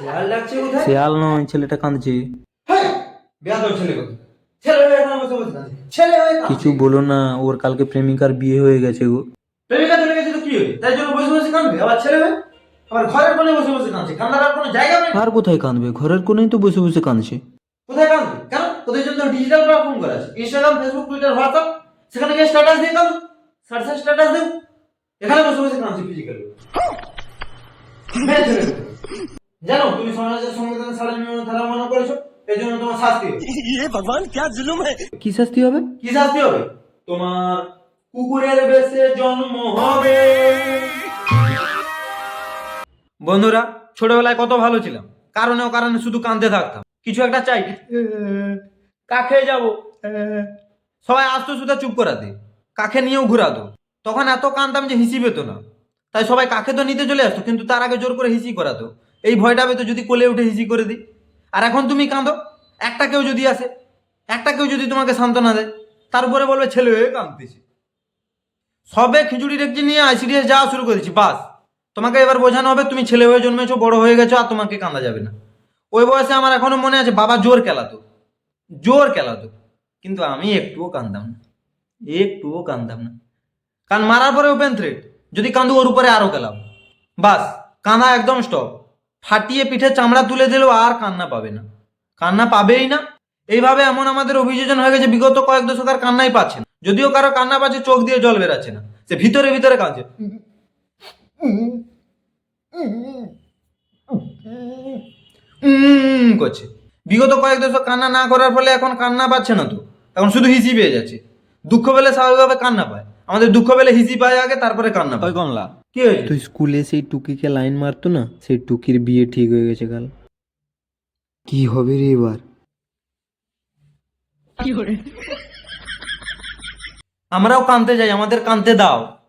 শিয়াল ডাকছে কোথায়? শিয়াল নয় ছেলেটা কাঁদছে। হ্যাঁ হয়ে হয়ে কিছু বলো না ওর কালকে প্রেমিকার বিয়ে হয়ে গেছে গো। প্রেমিকা চলে গেছে তো কি হয়ে? তাই জন্য বসে বসে কাঁদবে? আবার ছেলে আবার ঘরের কোণে বসে বসে কাঁদছে। কান্দার আর কোনো জায়গা নেই? আর কোথায় কাঁদবে? ঘরের কোনেই তো বসে বসে কাঁদছে। কোথায় কাঁদবে? কেন? ওদের জন্য ডিজিটাল প্ল্যাটফর্ম করা আছে। ইনস্টাগ্রাম ফেসবুক টুইটার হোয়াটসঅ্যাপ সেখানে গিয়ে স্ট্যাটাস দিয়ে কাঁদো সার্চে স্ট্যাটাস দেও। এখানে বসে বসে কাঁদছে ফিজিক্যাল জানো তুমি সমাজের সংবিধান সাড়ে নিয়ম ধারা মনে করেছ এই জন্য তোমার শাস্তি হবে। কি শাস্তি হবে? কি শাস্তি হবে? তোমার কুকুরের বেশে জন্ম হবে। বন্ধুরা ছোটবেলায় কত ভালো ছিলাম। কারণে ও কারণে শুধু কাঁদতে থাকতাম। কিছু একটা চাই। কাকে যাব। সবাই আসতো শুধু চুপ করাতে কাকে নিয়েও ঘুরাতো তখন এত কাঁদতাম যে হিসি পেতো না। তাই সবাই কাকে তো নিতে চলে আসতো কিন্তু তার আগে জোর করে হিসি করাতো এই ভয়টা পেতো যদি কোলে উঠে হিসি করে দিই। আর এখন তুমি কাঁদো, একটা কেউ যদি আসে, একটা কেউ যদি তোমাকে সান্ত্বনা দেয়, তার উপরে বলবে, ছেলে হয়ে কাঁদতেছে। সবে খিচুড়ি ডেকচি নিয়ে আইসিডিএস যাওয়া শুরু করেছি বাস। তোমাকে এবার বোঝানো হবে, তুমি ছেলে হয়ে জন্মেছো, বড় হয়ে গেছো, আর তোমাকে কাঁদা যাবে না। ওই বয়সে আমার এখনও মনে আছে, বাবা জোর খেলাতো। জোর খেলাতো। কিন্তু আমি একটুও কাঁদতাম না। একটুও কাঁদতাম না। কান মারার পরে ওপেন থ্রেড যদি কান্দু ওর উপরে আরও গেলাম বাস, কাঁদা একদম স্টপ ফাটিয়ে পিঠে চামড়া তুলে দিলেও আর কান্না পাবে না। কান্না পাবেই না। এইভাবে এমন আমাদের অভিযোজন হয়ে গেছে, বিগত কয়েক দশক আর কান্নাই পাচ্ছে না। যদিও কারও কান্না পাচ্ছে, চোখ দিয়ে জল বেরাচ্ছে না। সে ভিতরে ভিতরে কাঁদছে। করছে। বিগত কয়েক দশক কান্না না করার ফলে এখন কান্না পাচ্ছে না তো। এখন শুধু হিসি পেয়ে যাচ্ছে। দুঃখ পেলে স্বাভাবিকভাবে কান্না পায়। আমাদের দুঃখ পেলে হিজি পায় আগে তারপরে কান্না পায়। কমলা। কি হয়েছে? তুই স্কুলে সেই টুকিকে লাইন মারতো না? সেই টুকির বিয়ে ঠিক হয়ে গেছে কাল। কি হবে রে এবার? আমরাও কানতে যাই আমাদের কানতে দাও।